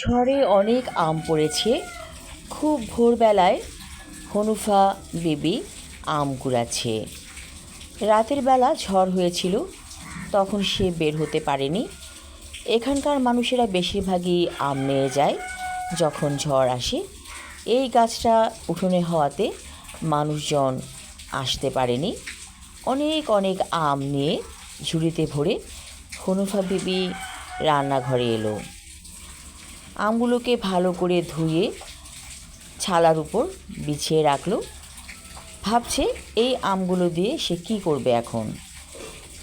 ঝড়ে অনেক আম পড়েছে। খুব ভোরবেলায় হনুফা বেবি আম কুড়াচ্ছে। রাতের বেলা ঝড় হয়েছিল, তখন সে বের হতে পারেনি। এখানকার মানুষেরা বেশিরভাগই আম নিয়ে যায় যখন ঝড় আসে। এই গাছটা উঠোনে হওয়াতে মানুষজন আসতে পারেনি। অনেক অনেক আম নিয়ে ঝুড়িতে ভরে হনুফা বিবি রান্নাঘরে এলো। আমগুলোকে ভালো করে ধুয়ে ছালার উপর বিছিয়ে রাখল। ভাবছে এই আমগুলো দিয়ে সে কী করবে এখন?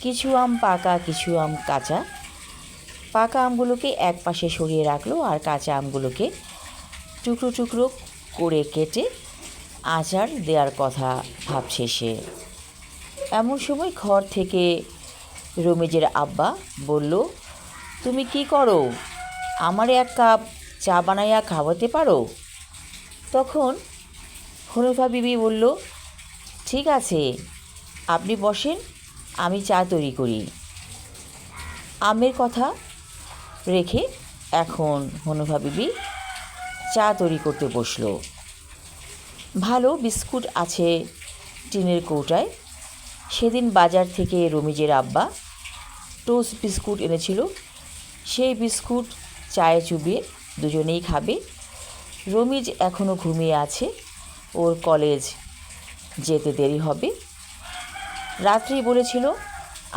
কিছু আম পাকা, কিছু আম কাঁচা। পাকা আমগুলোকে এক পাশে সরিয়ে রাখল আর কাঁচা আমগুলোকে টুকরো টুকরো করে কেটে আচার দেওয়ার কথা ভাবছে সে। এমন সময় ঘর থেকে রমেজের আব্বা বলল, তুমি কি করো? আমারে এক কাপ চা বানাইয়া খাওয়াতে পারো? তখন হনুফা বিবি বলল, ঠিক আছে, আপনি বসেন, আমি চা তৈরি করি। আমের কথা রেখে এখন হনুফা বিবি চা তৈরি করতে বসল। ভালো বিস্কুট আছে টিনের কৌটায়। সেদিন বাজার থেকে রমিজের আব্বা টোস্ট বিস্কুট এনেছিল। সেই বিস্কুট চায়ে চুবিয়ে দুজনেই খাবে। রমিজ এখনও ঘুমিয়ে আছে। ওর কলেজ যেতে দেরি হবে। রাত্রি বলেছিল,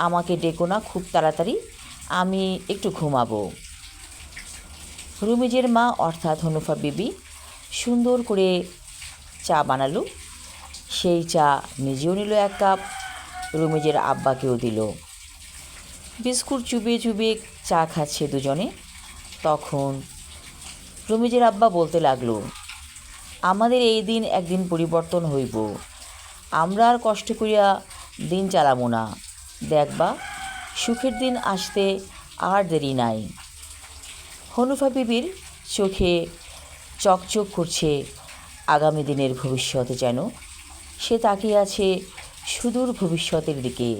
আমাকে ডেকো না, খুব তাড়াতাড়ি। আমি একটু ঘুমাবো। রুমিজের মা অর্থাৎ হনুফা বিবি সুন্দর করে চা বানালো। সেই চা নিজেও নিল এক কাপ, রুমিজের আব্বাকেও দিল। বিস্কুট চুবিয়ে চুবিয়ে চা খাচ্ছে দুজনে। তখন রমিজের আব্বা বলতে লাগল, আমাদের এই দিন একদিন পরিবর্তন হইব। আমরা আর কষ্ট করিয়া দিন চালামো না। দেখবা, সুখের দিন আসতে আর দেরি নাই হনুফা বিবির চোখে চকচক করছে আগামী দিনের ভবিষ্যতে যেন। সে তাকিয়ে আছে সুদূর ভবিষ্যতের দিকে।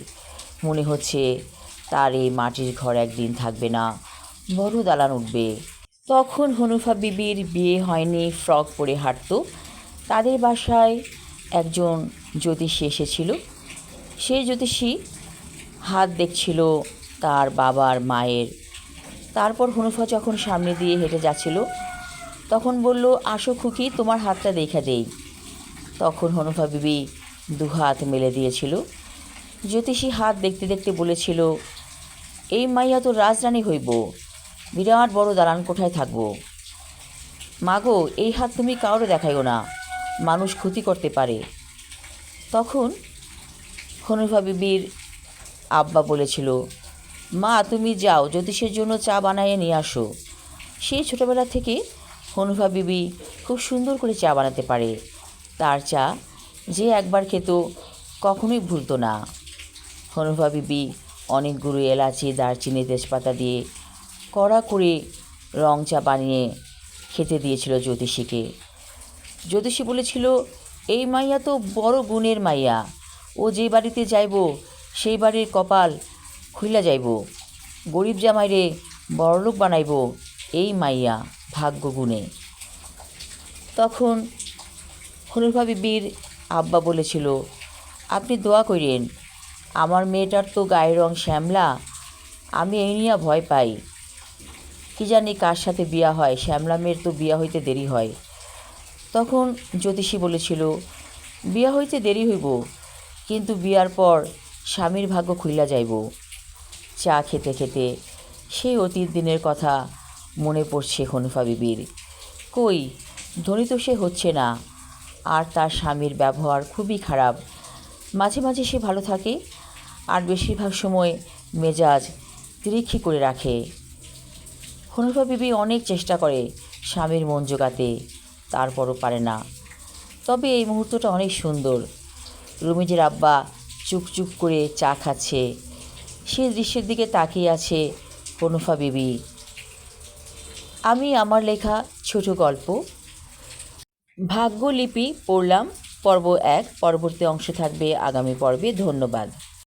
মনে হচ্ছে তার এই মাটির ঘর একদিন থাকবে না। বড় দালান উঠবে। তখন হনুফা বিবির বিয়ে হয়নি, ফ্রক পরে হাঁটতো। তাদের বাসায় একজন জ্যোতিষী এসেছিল। সেই জ্যোতিষী হাত দেখছিল তার বাবার মায়ের। তারপর হনুফা যখন সামনে দিয়ে হেঁটে যাচ্ছিল, তখন বলল, আসো খুকি, তোমার হাতটা দেখা দেই। তখন হনুফা বিবি দু হাত মেলে দিয়েছিল। জ্যোতিষী হাত দেখতে দেখতে বলেছিল, এই মাইয়া তো রাজরানী হইব। বিরাট বড় দালান কোঠায় থাকব। মাগো, এই হাত তুমি কাউরে দেখাইও না। মানুষ ক্ষতি করতে পারে। তখন হনুফা বিবির আব্বা বলেছিল, মা, তুমি যাও, জ্যোতিষের জন্য চা বানাইয়ে নিয়ে আসো। সেই ছোটোবেলা থেকে হনুফা বিবি খুব সুন্দর করে চা বানাতে পারে। তার চা যে একবার খেত কখনোই ভুলতো না। হনুফা বিবি অনেকগুলো এলাচি, দারচিনি, তেজপাতা দিয়ে কড়া করে রং চা বানিয়ে খেতে দিয়েছিল জ্যোতিষীকে। জ্যোতিষী বলেছিল, এই মাইয়া তো বড় গুণের মাইয়া। ও যে বাড়িতে যাইব, সেই বাড়ির কপাল খুইলা যাইব। গরিব জামাইরে বড়লোক বানাইব, এই মাইয়া ভাগ্য গুণে। তখন হনুফা বিবির আব্বা বলেছিল, আপনি দোয়া করেন আমার মেয়েটার তো গায়ের রং শ্যামলা, আমি এই নিয়ে ভয় পাই। কি জানি কার সাথে বিয়া হয় শ্যামলা মেয়ের তো বিয়া হইতে দেরি হয়। তখন জ্যোতিষী বলেছিল, বিয়া হইতে দেরি হইব, কিন্তু বিয়ার পর স্বামীর ভাগ্য খুইলা যাইব। চা খেতে খেতে সেই অতীত দিনের কথা মনে পড়ছে হনুফা বিবির। কই, ধনী তো সে হচ্ছে না, আর তার স্বামীর ব্যবহার খুবই খারাপ। মাঝে মাঝে সে ভালো থাকে, আর বেশিরভাগ সময় মেজাজ তিরিক্ষি করে রাখে। হনুফা বিবি অনেক চেষ্টা করে স্বামীর মন জোগাতে, তারপরও পারে না। তবে এই মুহূর্তটা অনেক সুন্দর। রুমিজের আব্বা চুপ চুপ করে চা খাচ্ছে। সেই দৃশ্যের দিকে তাকিয়ে আছে হনুফা বিবি। আমি আমার লেখা ছোট গল্প। ভাগ্যলিপি পড়লাম। পর্ব এক, পরবর্তী অংশ থাকবে আগামী পর্বে। ধন্যবাদ।